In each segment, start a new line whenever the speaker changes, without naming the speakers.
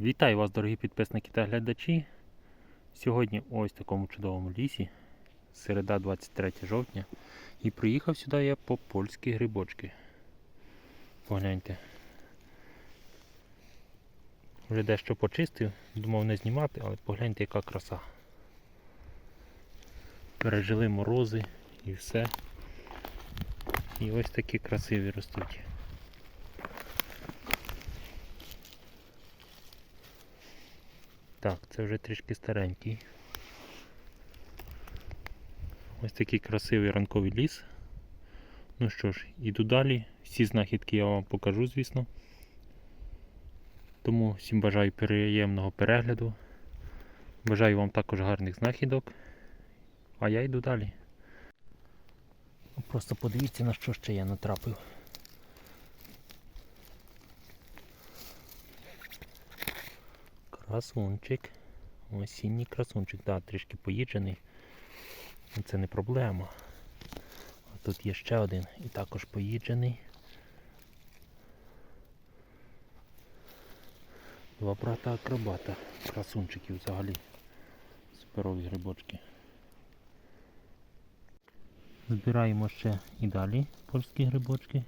Вітаю вас, дорогі підписники та глядачі. Сьогодні ось в такому чудовому лісі, середа 23 жовтня. І приїхав сюди я по польські грибочки. Погляньте. Вже дещо почистив, думав не знімати, але погляньте, яка краса. Пережили морози і все. І ось такі красиві ростуть. Так, це вже трішки старенький. Ось такий красивий ранковий ліс. Ну що ж, іду далі. Всі знахідки я вам покажу, звісно. Тому всім бажаю приємного перегляду. Бажаю вам також гарних знахідок. А я йду далі. Просто подивіться на що ще я натрапив. Красунчик. Осінній красунчик, да, трішки поїджений. Це не проблема. А тут є ще один і також поїджений. Два брата акробата. Красунчиків взагалі. Суперові грибочки. Збираємо ще і далі польські грибочки.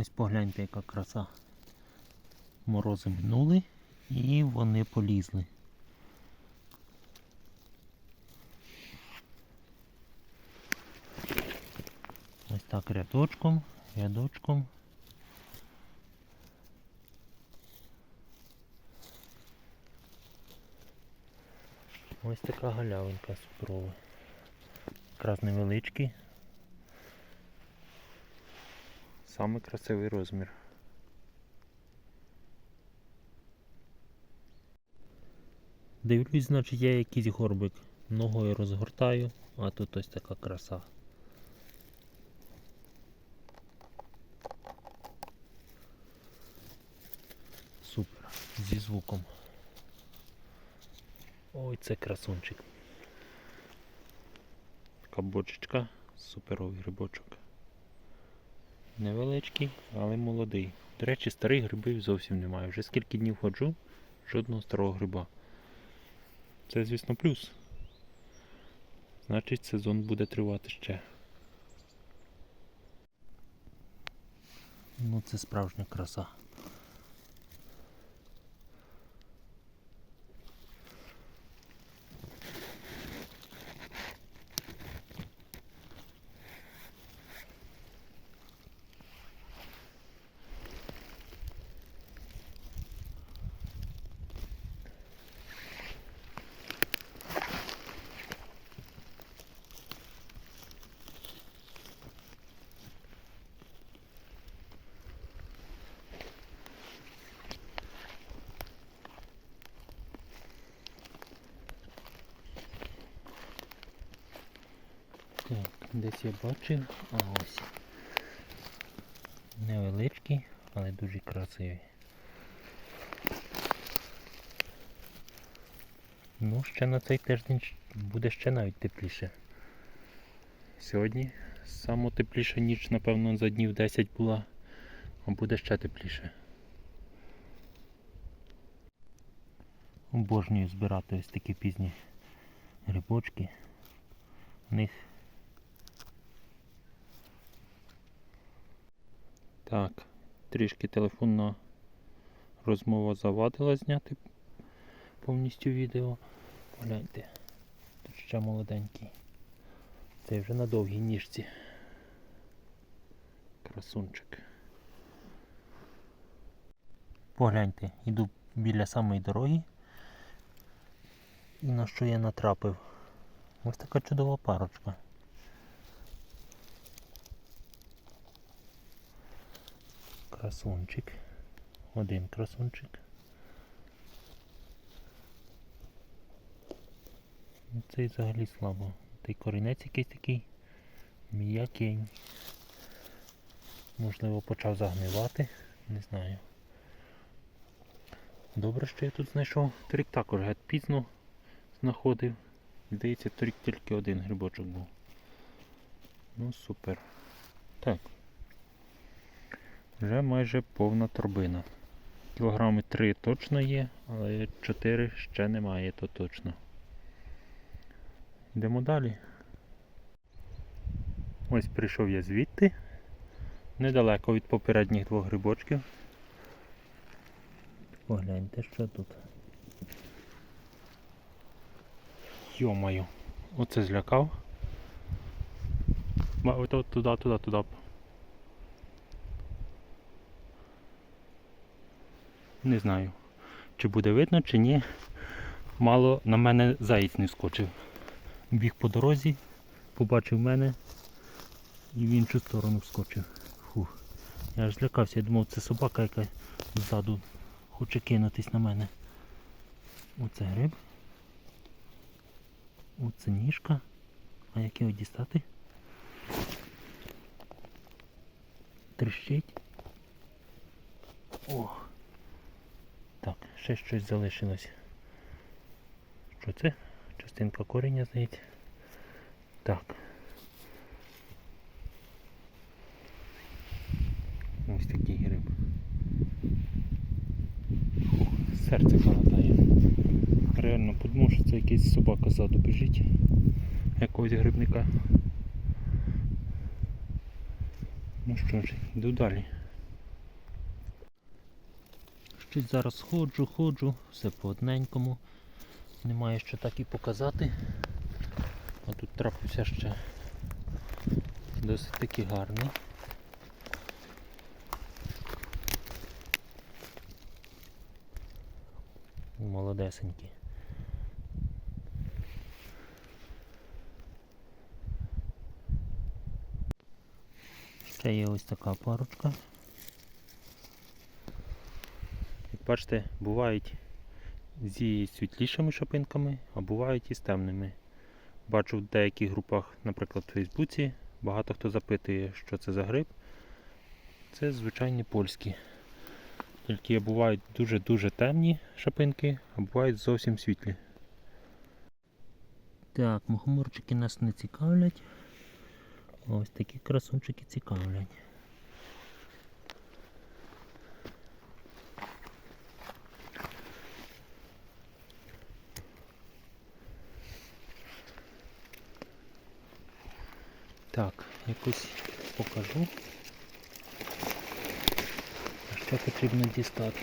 Ось погляньте, яка краса. Морози минули і вони полізли. Ось так рядочком, рядочком. Ось така галявинка суперова. Якраз невеличкий. Самий красивий розмір. Дивлюсь, значить є якийсь горбик. Ногою розгортаю, а тут ось така краса. Супер. Зі звуком. Ой, це красунчик. Така бочечка, суперовий грибочок. Невеличкий, але молодий. До речі, старих грибів зовсім немає. Вже скільки днів ходжу, жодного старого гриба. Це, звісно, плюс. Значить, сезон буде тривати ще. Ну, це справжня краса. Так, десь я бачив, а ось. Невеличкий, але дуже красивий. Ну, ще на цей тиждень буде ще навіть тепліше. Сьогодні саме тепліша ніч, напевно, за днів 10 була, а буде ще тепліше. Обожнюю збирати ось такі пізні грибочки. В них Так, трішки телефонна розмова завадила зняти повністю відео. Погляньте, тут ще молоденький. Це вже на довгій ніжці. Красунчик. Погляньте, йду біля самої дороги. І на що я натрапив? Ось така чудова парочка. Красунчик. Один красунчик. Цей взагалі слабо. Той корінець якийсь такий м'який. Можливо, почав загнивати, не знаю. Добре, що я тут знайшов. Торік також геть пізно знаходив. Здається, торік тільки один грибочок був. Ну супер. Так. Вже майже повна торбина. Кілограми 3 точно є, але 4 ще немає, то точно. Йдемо далі. Ось прийшов я звідти. Недалеко від попередніх двох грибочків. Погляньте, що тут. Йомаю, оце злякав. Ма- ото туди, туди, туди. Не знаю, чи буде видно, чи ні. Мало на мене заєць не вскочив. Біг по дорозі, побачив мене і в іншу сторону вскочив. Фух. Я аж злякався, я думав, це собака, яка ззаду хоче кинутись на мене. Оце гриб. Оце ніжка. А як його дістати? Трещить. О! Так, ще щось залишилось. Що це? Частинка коріння, здається. Так. Ось такий гриб. Фух, серце холодає. Реально подумав, що це якийсь собака ззаду біжить. Якогось грибника. Ну що ж, йду далі. Щось зараз ходжу, ходжу, все по одненькому. Немає що так і показати. А тут трапився ще досить таки гарний. Молодесенький. Ще є ось така парочка. Як бачите, бувають зі світлішими шапинками, а бувають і з темними. Бачу в деяких групах, наприклад, в Фейсбуці, багато хто запитує, що це за гриб. Це звичайні польські. Тільки бувають дуже-дуже темні шапинки, а бувають зовсім світлі. Так, мухоморчики нас не цікавлять. Ось такі красунчики цікавлять. Так, якось покажу. А Що потрібно дістати?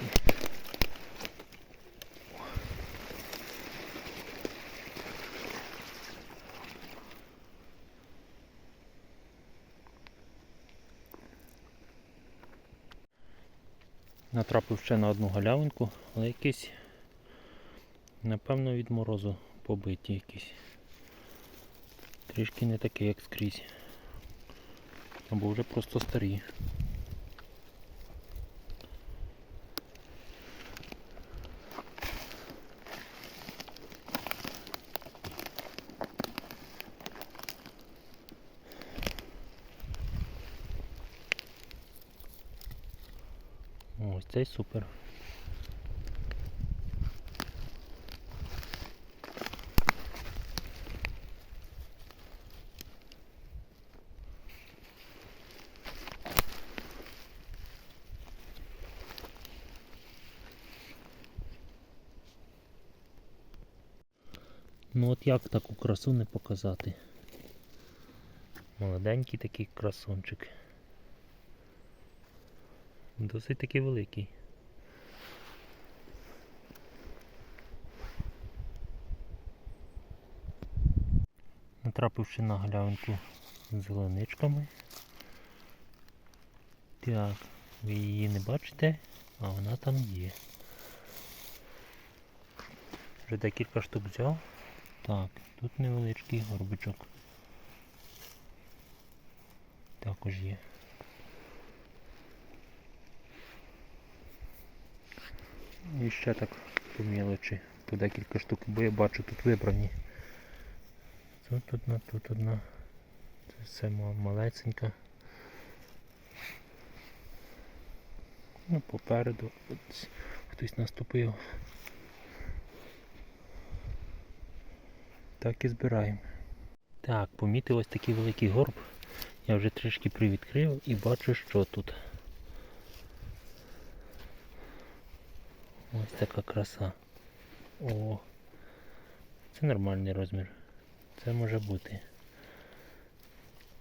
Натрапив ще на одну галявинку, але якийсь, напевно, від морозу побиті якісь. Трішки не такі, як скрізь. Або вже просто старі. Ось цей супер. Ну от як таку красу не показати? Молоденький такий красунчик. Досить таки великий. Натрапивши на галявинку з зеленичками. Так, ви її не бачите, А вона там є. Вже декілька штук взяв. Так, тут невеличкий горбичок. Також є. І ще так по мілочі, по декілька штук, бо я бачу тут вибрані. Тут одна, тут одна. Це все малесенька. Ну, попереду ось хтось наступив. Так і збираємо. Так, помітив ось такий великий горб. Я вже трішки привідкрив і бачу, що тут. Ось така краса. О, це нормальний розмір. Це може бути.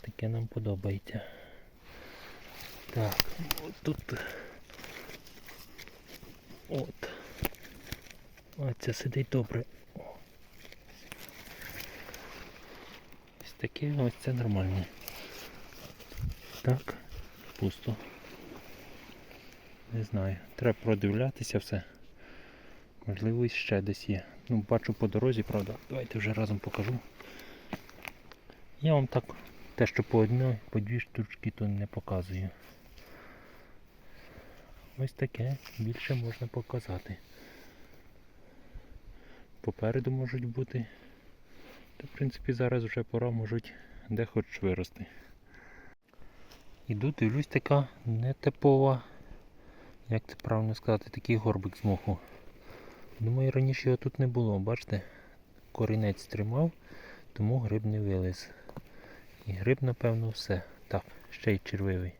Таке нам подобається. Так, от тут. От. Оце сидить добре. О. Ось таке, ось це нормальне. Так, пусто. Не знаю. Треба продивлятися все. Можливо, і ще десь є. Ну, бачу по дорозі, правда. Давайте вже разом покажу. Я вам так те, що по одній, по дві штучки, то не показую. Ось таке більше можна показати. Попереду можуть бути. Та, в принципі, зараз вже пора можуть де хоч вирости. Іду, дивлюсь, така нетипова, як це правильно сказати, такий горбик з моху. Думаю, раніше його тут не було, бачите? Корінець тримав, тому гриб не виліз. І гриб, напевно, все. Так, ще й червивий.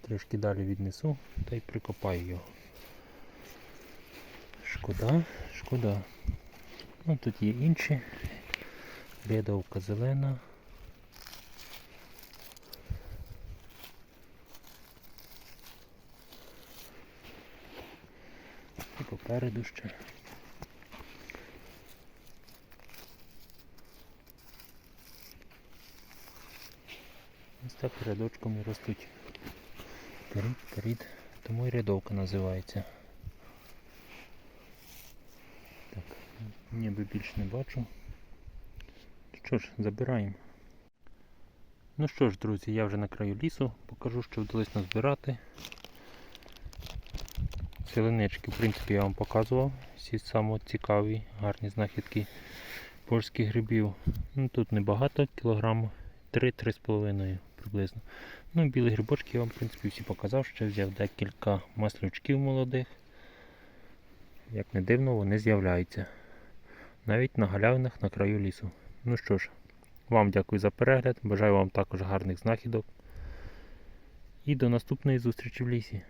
Трішки далі віднесу та й прикопаю його. Шкода, шкода. Ну тут є інші. Рядовка зелена. І попереду ще. Ось так рядочками ростуть. Перід, перід. Тому і рядовка називається. Так, ніби більш не бачу. Що ж, забираємо. Ну що ж, друзі, я вже на краю лісу, покажу, що вдалося назбирати. Селенички, в принципі, я вам показував. Всі самі цікаві, гарні знахідки польських грибів. Ну, тут небагато, кілограм 3-3,5 приблизно. Ну, білі грибочки я вам, в принципі, всі показав, ще взяв декілька маслючків молодих. Як не дивно, вони з'являються. Навіть на галявинах на краю лісу. Ну що ж, вам дякую за перегляд, бажаю вам також гарних знахідок. І до наступної зустрічі в лісі.